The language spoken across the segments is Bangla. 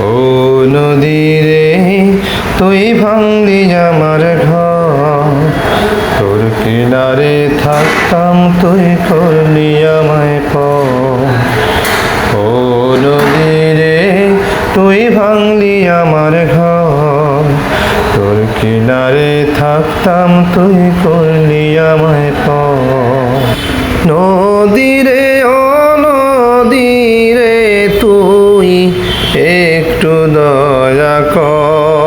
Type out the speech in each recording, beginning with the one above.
ও নদীরে তুই ভাঙলি আমার ঘর। তোর কিনারে থাকতাম তুই করলি আমায় প ও নদীরে তুই ভাঙলি আমার ঘর। তোর কিনারে থাকতাম তুই করলি আমায় পর। নদীরে ও নদীরে তুই একটু দয়া কর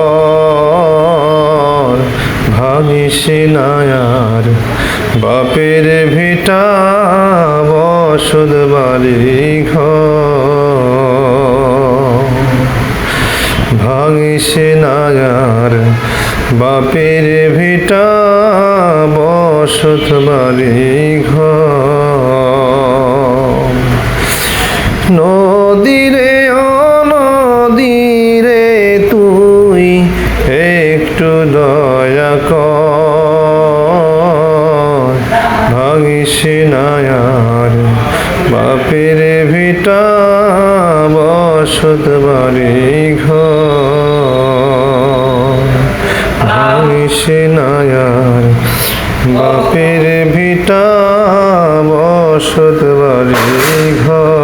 ভাবিস নায়ার বাপের ভিটা বসত বাড়ি ভাঙিস নায়ার বাপের ভিটা বসত বাড়ি একটু দয়া কর নায়ার বাপের ভিটা বসত বাড়ি নায়ার বাপের ভিটা বসত বাড়ি ঘর।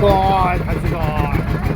god, I forgot.